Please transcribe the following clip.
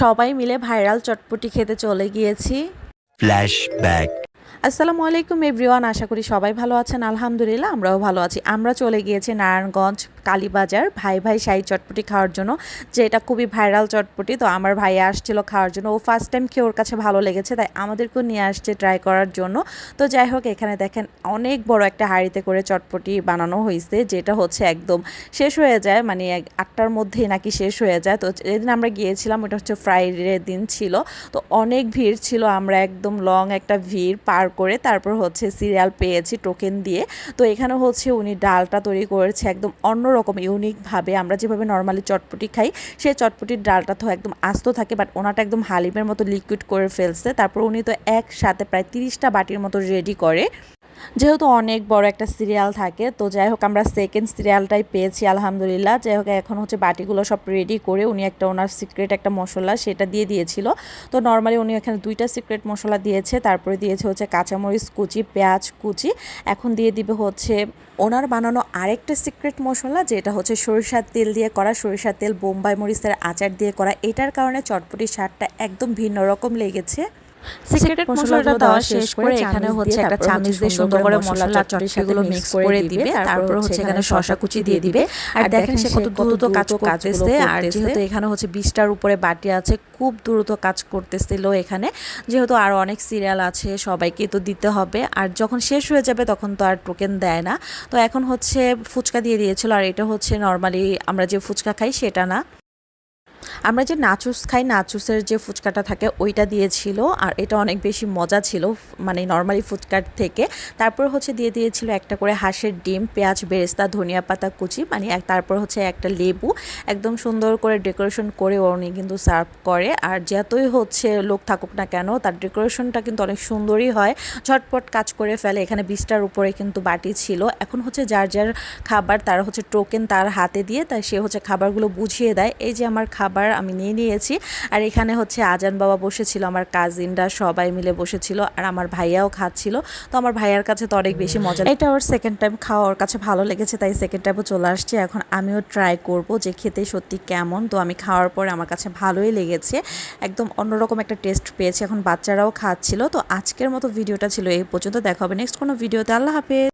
সবাই মিলে ভাইরাল চটপটি খেতে চলে গিয়েছি। ফ্ল্যাশব্যাক আসসালামু আলাইকুম এভরিওয়ান আশা করি সবাই ভালো আছেন। আলহামদুলিল্লাহ আমরাও ভালো আছি। আমরা চলে গিয়েছি নারায়ণগঞ্জ কালীবাজার, ভাই ভাই শাহী চটপটি খাওয়ার জন্য যেটা খুবই ভাইরাল চটপটি, তো আমার ভাই আসছিল খাওয়ার জন্য। ও ফার্স্ট টাইম খেয়ে ওর কাছে ভালো লেগেছে, তাই আমাদেরকেও নিয়ে আসছে ট্রাই করার জন্য। তো যাই হোক, এখানে দেখেন অনেক বড় একটা হাঁড়িতে করে চটপটি বানানো হয়েছে যেটা হচ্ছে একদম শেষ হয়ে যায় মানে আটটার মধ্যেই নাকি শেষ হয়ে যায়। তো যেদিন আমরা গিয়েছিলাম, ওটা হচ্ছে ফ্রাইডে দিন ছিল। তো অনেক ভিড় ছিল, আমরা একদম লং একটা ভিড় পার করে তারপর হচ্ছে সিরিয়াল পেয়েছি টোকেন দিয়ে। তো এখানে হচ্ছে উনি ডালটা তৈরি করেছে, একদম অন্যরকম ইউনিকভাবে আমরা যেভাবে নর্মালি চটপটি খাই সেই চটপটির ডালটা তো একদম আস্ত থাকে বাট ওনাটা একদম হালিমের মতো লিকুইড করে ফেলছে। তারপর উনি তো একসাথে প্রায় তিরিশটা বাটির মতো রেডি করে। যেহেতু অনেক বড় একটা সিরিয়াল থাকে, তো যাই হোক আমরা সেকেন্ড সিরিয়ালটাই পেয়েছি, আলহামদুলিল্লাহ। যাই হোক, এখন হচ্ছে বাটিগুলো সব রেডি করে উনি একটা ওনার সিক্রেট একটা মশলা সেটা দিয়ে দিয়েছিল। তো নর্মালি উনি এখানে দুইটা সিক্রেট মশলা দিয়েছে, তারপরে দিয়েছে হচ্ছে কাঁচামরিচ কুচি, পেঁয়াজ কুচি। এখন দিয়ে দিবে হচ্ছে ওনার বানানো আরেকটা সিক্রেট মশলা, যেটা হচ্ছে সরিষার তেল দিয়ে করা। সরিষার তেল, বোম্বাই মরিচের আচার দিয়ে করা। এটার কারণে চটপটির স্বাদটা একদম ভিন্ন রকম লেগেছে। সিক্রেট মশলাটা দেওয়া শেষ করে এখানে হচ্ছে একটা চামচ দিয়ে সুন্দর করে মশলা চটকিগুলো মিক্স করে দিবে তারপর হচ্ছে এখানে শশা কুচি দিয়ে দিবে। আর দেখেন সে কত দ্রুত কাজ করতেছে আর যেহেতু এখানে হচ্ছে বিশটার উপরে বাটি আছে খুব দ্রুত কাজ করতেছিল এখানে। যেহেতু আরও অনেক সিরিয়াল আছে সবাইকে তো দিতে হবে। আর যখন শেষ হয়ে যাবে তখন তো আর টোকেন দেয় না। তো এখন হচ্ছে ফুচকা দিয়ে দিয়েছিল আর এটা হচ্ছে নর্মালি আমরা যে ফুচকা খাই সেটা না। আমরা যে নাচুস খাই নাচুসের যে ফুচকাটা থাকে, ওইটা দিয়েছিল। আর এটা অনেক বেশি মজা ছিল মানে নর্মালি ফুচকার থেকে। তারপর হচ্ছে দিয়ে দিয়েছিল একটা করে হাঁসের ডিম, পেঁয়াজ, বেরেস্তা, ধনিয়া পাতা, কুচি মানে তারপর হচ্ছে একটা লেবু। একদম সুন্দর করে ডেকোরেশন করে উনি কিন্তু সার্ভ করে। আর যতই হচ্ছে লোক থাকুক না কেন, তার ডেকোরেশনটা কিন্তু অনেক সুন্দরই হয়। ঝটপট কাজ করে ফেলে, এখানে বিশটার উপরে কিন্তু বাটি ছিল। এখন হচ্ছে যার যার খাবার, তার হচ্ছে টোকেন তার হাতে দিয়ে, তাই সে হচ্ছে খাবারগুলো বুঝিয়ে দেয়। এই যে আমার খাবার আমি নিয়ে নিয়েছি। আর এখানে হচ্ছে আজান বাবা বসেছিল, আমার কাজিনরা সবাই মিলে বসেছিল আর আমার ভাইয়াও খাচ্ছিল। তো আমার ভাইয়ার কাছে তো অনেক বেশি মজা এটা ওর সেকেন্ড টাইম খাওয়া, ওর কাছে ভালো লেগেছে, তাই সেকেন্ড টাইমও চলে আসছে। এখন আমিও ট্রাই করব যে খেতে সত্যি কেমন। তো আমি খাওয়ার পরে আমার কাছে ভালোই লেগেছে। একদম অন্যরকম একটা টেস্ট পেয়েছি। এখন বাচ্চারাও খাচ্ছিল। তো আজকের মতো ভিডিওটা ছিল এই পর্যন্ত। দেখা হবে নেক্সট কোনো ভিডিওতে। আল্লাহ হাফেজ।